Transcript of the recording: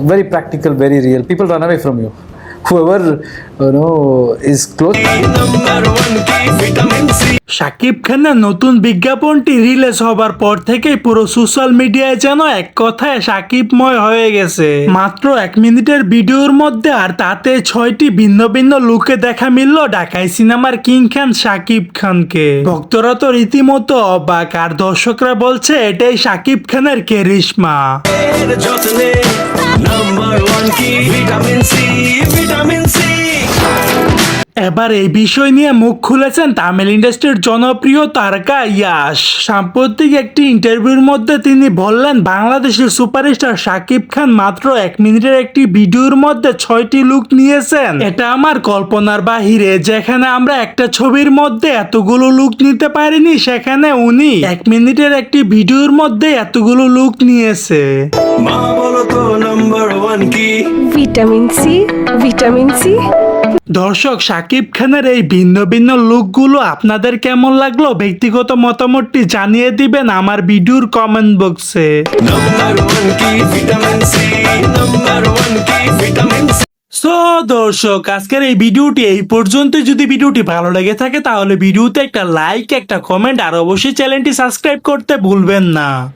very practical, very real. People run away from you. Whoever you know is close. Shakib খানের নতুন বিজ্ঞাপনটি release হবার পর থেকেই পুরো সোশ্যাল মিডিয়ায় যেন এক কথায় সাকিবময় হয়ে গেছে মাত্র এক মিনিটের ভিডিওর মধ্যে আর তাতে ছয়টি ভিন্ন ভিন্ন লুকে দেখা মিলল ঢাকাই সিনেমার কিং খান শাকিব খানকে ভক্তরা তো রীতিমতো অবাক আর দর্শকরা বলছে এটাই শাকিব খানের কেরিশমা এবার এই বিষয় নিয়ে মুখ খুলেছেন তামিল ইন্ডাস্ট্রির জনপ্রিয় তারকা ইয়াস সাম্প্রতিক একটি ইন্টারভিউর মধ্যে তিনি বললেন বাংলাদেশের সুপারস্টার শাকিব খান মাত্র এক মিনিটের একটি ভিডিওর মধ্যে ছয়টি লুক নিয়েছেন। এটা আমার কল্পনার বাহিরে। যেখানে আমরা একটা ছবির মধ্যে এতগুলো লুক নিতে পারিনি সেখানে উনি এক মিনিটের একটি ভিডিওর মধ্যে এতগুলো লুক নিয়েছে। মা বলো তো নাম্বার ওয়ান কি? Vitamin C vitamin C. দর্শক শাকিব খানের এই ভিন্ন ভিন্ন লুকগুলো আপনাদের কেমন লাগল? ব্যক্তিগত মতামতটি জানিয়ে দিবেন আমার ভিডিওর কমেন্ট বক্সে নাম্বার ওয়ান কি vitamin C number vitamin C so দর্শক আজকের এই ভিডিওটি এই পর্যন্ত যদি ভিডিওটি ভালো লেগে থাকে তাহলে ভিডিওতে একটা লাইক একটা কমেন্ট আর অবশ্যই চ্যানেলটি সাবস্ক্রাইব করতে ভুলবেন না।